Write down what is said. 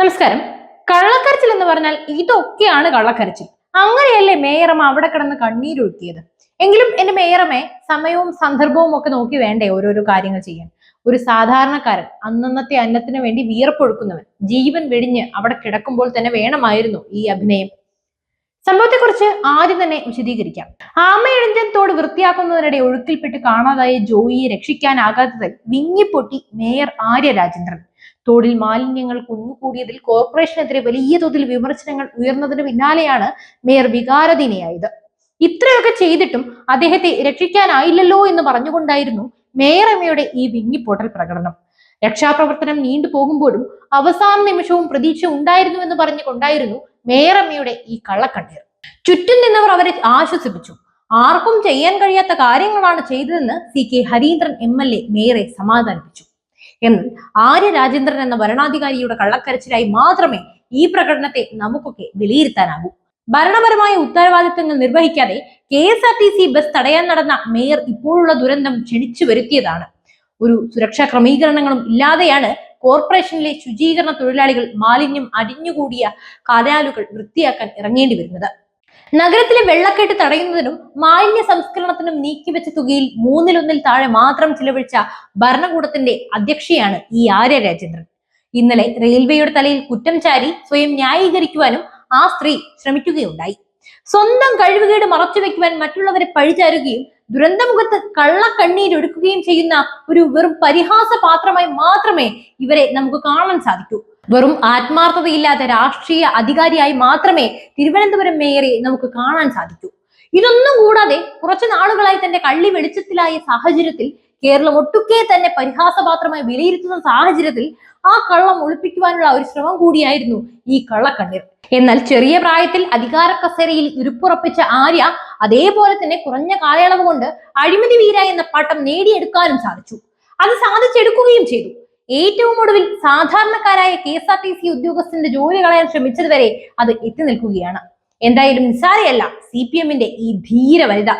നമസ്കാരം. കള്ളക്കരച്ചിൽ എന്ന് പറഞ്ഞാൽ ഇതൊക്കെയാണ് കള്ളക്കരച്ചിൽ. അങ്ങനെയല്ലേ മേയറമ്മ അവിടെ കിടന്ന് കണ്ണീരൊഴുക്കിയത് എങ്കിലും എന്റെ മേയറമ്മേ സമയവും സന്ദർഭവും ഒക്കെ നോക്കി വേണ്ടേ ഓരോരോ കാര്യങ്ങൾ ചെയ്യാൻ? ഒരു സാധാരണക്കാരൻ അന്നന്നത്തെ അന്നത്തിന് വേണ്ടി വിയർപ്പൊഴുക്കുന്നവൻ ജീവൻ വെടിഞ്ഞ് അവിടെ കിടക്കുമ്പോൾ തന്നെ വേണമായിരുന്നു ഈ അഭിനയം. സംഭവത്തെക്കുറിച്ച് ആദ്യം തന്നെ വിശദീകരിക്കാം. ആമയിഴഞ്ചൻ തോട് വൃത്തിയാക്കുന്നതിനിടെ ഒഴുക്കിൽപ്പെട്ട് കാണാതായ ജോയിയെ രക്ഷിക്കാനാകാത്തതിൽ വിങ്ങിപ്പൊട്ടി മേയർ ആര്യ രാജേന്ദ്രൻ തോടിൽ മാലിന്യങ്ങൾ കുന്നുകൂടിയതിൽ കോർപ്പറേഷനെതിരെ വലിയ തോതിൽ വിമർശനങ്ങൾ ഉയർന്നതിന് പിന്നാലെയാണ് മേയർ വികാരധീനയായത് ഇത്രയൊക്കെ ചെയ്തിട്ടും അദ്ദേഹത്തെ രക്ഷിക്കാനായില്ലല്ലോ എന്ന് പറഞ്ഞുകൊണ്ടായിരുന്നു മേയറമ്മയുടെ ഈ വിങ്ങിപ്പോട്ടൽ പ്രകടനം. രക്ഷാപ്രവർത്തനം നീണ്ടു പോകുമ്പോഴും അവസാന നിമിഷവും പ്രതീക്ഷ ഉണ്ടായിരുന്നു എന്ന് പറഞ്ഞുകൊണ്ടായിരുന്നു മേയറമ്മയുടെ ഈ കള്ളക്കണ്ണീർ. ചുറ്റും നിന്നവർ അവരെ ആശ്വസിപ്പിച്ചു. ആർക്കും ചെയ്യാൻ കഴിയാത്ത കാര്യങ്ങളാണ് ചെയ്തതെന്ന് C K Hareendran M L A മേയറെ സമാധാനിപ്പിച്ചു. എന്നാൽ ആര്യ രാജേന്ദ്രൻ എന്ന ഭരണാധികാരിയുടെ കള്ളക്കരച്ചിലായി മാത്രമേ ഈ പ്രകടനത്തെ നമുക്കൊക്കെ വിലയിരുത്താനാകൂ. ഭരണപരമായ ഉത്തരവാദിത്തങ്ങൾ നിർവഹിക്കാതെ K S R T C bus തടയാൻ നടന്ന മേയർ ഇപ്പോഴുള്ള ദുരന്തം ക്ഷണിച്ചു വരുത്തിയതാണ്. ഒരു സുരക്ഷാ ക്രമീകരണങ്ങളും ഇല്ലാതെയാണ് കോർപ്പറേഷനിലെ ശുചീകരണ തൊഴിലാളികൾ മാലിന്യം അടിഞ്ഞുകൂടിയ കനാലുകൾ വൃത്തിയാക്കാൻ ഇറങ്ങേണ്ടി വരുന്നത്. നഗരത്തിലെ വെള്ളക്കെട്ട് തടയുന്നതിനും മാലിന്യ സംസ്കരണത്തിനും നീക്കിവെച്ച തുകയിൽ മൂന്നിലൊന്നിൽ താഴെ മാത്രം ചിലവഴിച്ച ഭരണകൂടത്തിന്റെ അധ്യക്ഷയാണ് ഈ ആര്യ രാജേന്ദ്രൻ. ഇന്നലെ റെയിൽവേയുടെ തലയിൽ കുറ്റം ചാരി സ്വയം ന്യായീകരിക്കുവാനും ആ സ്ത്രീ ശ്രമിക്കുകയുണ്ടായി. സ്വന്തം കഴിവുകേട് മറച്ചുവെക്കുവാൻ മറ്റുള്ളവരെ പഴിചാരുകയും ദുരന്തമുഖത്ത് കള്ളക്കണ്ണീരൊടുക്കുകയും ചെയ്യുന്ന ഒരു വെറും പരിഹാസ പാത്രമായി മാത്രമേ ഇവരെ നമുക്ക് കാണാൻ സാധിക്കൂ. വെറും ആത്മാർത്ഥതയില്ലാത്ത രാഷ്ട്രീയ അധികാരിയായി മാത്രമേ തിരുവനന്തപുരം മേയറെ നമുക്ക് കാണാൻ സാധിക്കൂ. ഇതൊന്നും കൂടാതെ കുറച്ചു നാളുകളായി തന്റെ കള്ളി വെളിച്ചത്തിലായ സാഹചര്യത്തിൽ കേരളം ഒട്ടുക്കെ തന്നെ പരിഹാസപാത്രമായി വിലയിരുത്തുന്ന സാഹചര്യത്തിൽ ആ കള്ളം ഒളിപ്പിക്കുവാനുള്ള ഒരു ശ്രമം കൂടിയായിരുന്നു ഈ കള്ളക്കണ്ണീർ. എന്നാൽ ചെറിയ പ്രായത്തിൽ അധികാര കസേരയിൽ ഇരുപ്പുറപ്പിച്ച ആര്യ അതേപോലെ തന്നെ കുറഞ്ഞ കാലയളവ് കൊണ്ട് അഴിമതി വീര എന്ന പട്ടം നേടിയെടുക്കാനും സാധിച്ചു. അത് സാധിച്ചെടുക്കുകയും ചെയ്തു. ഏറ്റവും ഒടുവിൽ സാധാരണക്കാരായ K S R T C ഉദ്യോഗസ്ഥന്റെ ജോലി കളയാൻ ശ്രമിച്ചതുവരെ അത് എത്തി നിൽക്കുകയാണ്. എന്തായാലും നിസ്സാരയല്ല സി പി എമ്മിന്റെ ഈ ധീര വനിത